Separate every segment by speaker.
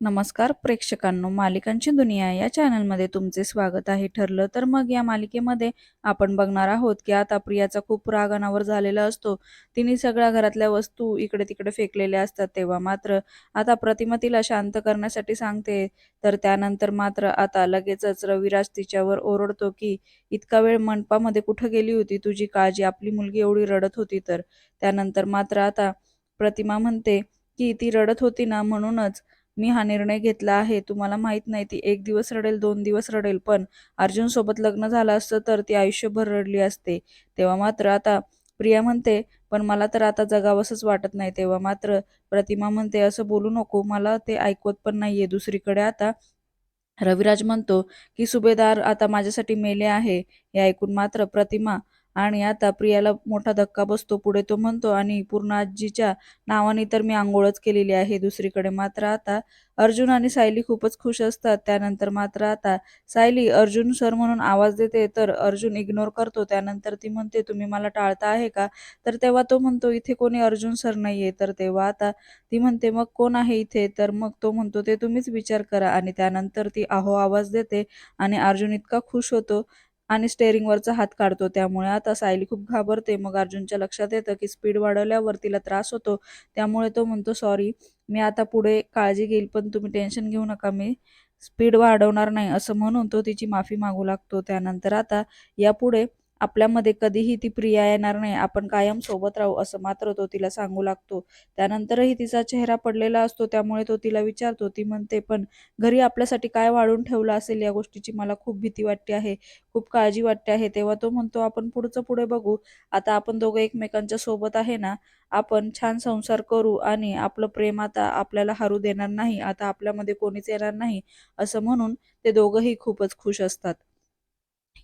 Speaker 1: नमस्कार प्रेक्षकांनो मालिकांची दुनिया या चॅनलमध्ये तुमचे स्वागत आहे. ठरलं तर मग या मालिकेमध्ये आपण बघणार आहोत की आता प्रियाचा खूप राग अनावर झालेला असतो. तिने सगळ्या घरातल्या वस्तू इकडे तिकडे फेकलेल्या असतात तेव्हा मात्र आता प्रतिमा तिला शांत करण्यासाठी सांगते. तर त्यानंतर मात्र आता लगेचच रविराज तिच्यावर ओरडतो की इतका वेळ मंडपामध्ये कुठं गेली होती? तुझी काळजी आपली मुलगी एवढी रडत होती तर. त्यानंतर मात्र आता प्रतिमा म्हणते की ती रडत होती ना म्हणूनच मी हा निर्णय घेतला आहे. तुम्हाला माहीत नाही ती एक दिवस रडेल दोन दिवस रडेल पण अर्जुन सोबत लग्न झालं असतं तर ती आयुष्यभर रडली असते. तेव्हा मात्र आता प्रिया म्हणते पण मला तर आता जगावंसच वाटत नाही. तेव्हा मात्र प्रतिमा म्हणते असं बोलू नको मला ते ऐकवत पण नाहीये. दुसरीकडे आता रविराज म्हणतो की सुभेदार आता माझ्यासाठी मेले आहे. हे ऐकून मात्र प्रतिमा आणि आता प्रियाला मोठा धक्का बसतो पुढे तो म्हणतो आणि पूर्ण आजीच्या नावाने तर मी आंघोळच केलेली आहे दुसरीकडे. मात्र आता अर्जुन आणि सायली खूपच खुश असतात. त्यानंतर मात्र आता सायली अर्जुन सर म्हणून आवाज देते तर अर्जुन इग्नोर करतो. त्यानंतर ती म्हणते तुम्ही मला टाळता आहे का? तर तेव्हा तो म्हणतो इथे कोणी अर्जुन सर नाहीये. तर तेव्हा आता ती म्हणते मग कोण आहे इथे? तर मग तो म्हणतो ते तुम्हीच विचार करा. आणि त्यानंतर ती आहो आवाज देते आणि अर्जुन इतका खुश होतो आणि स्टेअरिंगवरचा हात काढतो. त्यामुळे आता सायली खूप घाबरते. मग अर्जुनच्या लक्षात येतं की स्पीड वाढवल्यावर तिला त्रास होतो. त्यामुळे तो म्हणतो सॉरी मी आता पुढे काळजी घेईल पण तुम्ही टेन्शन घेऊ नका. मी स्पीड वाढवणार नाही असं म्हणून तो तिची माफी मागू लागतो. त्यानंतर आता यापुढे आपल्यामध्ये कधीही ती प्रिया येणार नाही. आपण कायम सोबत राहू असं मात्र तो तिला सांगू लागतो. त्यानंतरही तिचा चेहरा पडलेला असतो. त्यामुळे तो तिला विचारतो. ती म्हणते पण घरी आपल्यासाठी काय वाढून ठेवलं असेल या गोष्टीची? मला खूप भीती वाटते आहे. खूप काळजी वाटते आहे. तेव्हा तो म्हणतो आपण पुढचं पुढे बघू. आता आपण दोघं एकमेकांच्या सोबत आहे ना? आपण छान संसार करू आणि आपलं प्रेम आता आपल्याला हरू देणार नाही. आता आपल्यामध्ये कोणीच येणार नाही. असं म्हणून ते दोघंही खूपच खुश असतात.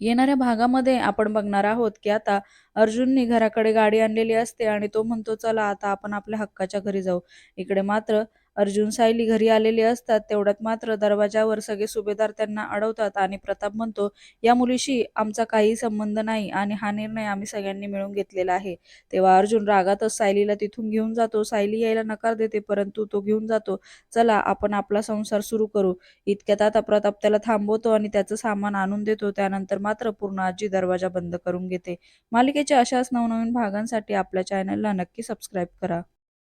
Speaker 1: येणाऱ्या भागामध्ये आपण बघणार आहोत की आता अर्जुननी घराकडे गाडी आणलेली असते आणि तो म्हणतो चला आता आपण आपल्या हक्काच्या घरी जाऊ. इकडे मात्र अर्जुन सायली घरी आलेली असतात. तेवढ्यात मात्र दरवाजावर सगळे सुभेदार त्यांना अडवतात आणि प्रताप म्हणतो या मुलीशी आमचा काही संबंध नाही आणि हा निर्णय आम्ही सगळ्यांनी मिळून घेतलेला आहे. तेव्हा अर्जुन रागातच सायलीला तिथून घेऊन जातो. सायली यायला नकार देते परंतु तो घेऊन जातो चला आपण आपला संसार सुरू करू. इतक्यात आता प्रताप त्याला थांबवतो आणि त्याचं सामान आणून देतो. त्यानंतर मात्र पूर्ण आजी दरवाजा बंद करून घेते. मालिकेच्या अशाच नवनवीन भागांसाठी आपल्या चॅनलला नक्की सबस्क्राईब करा.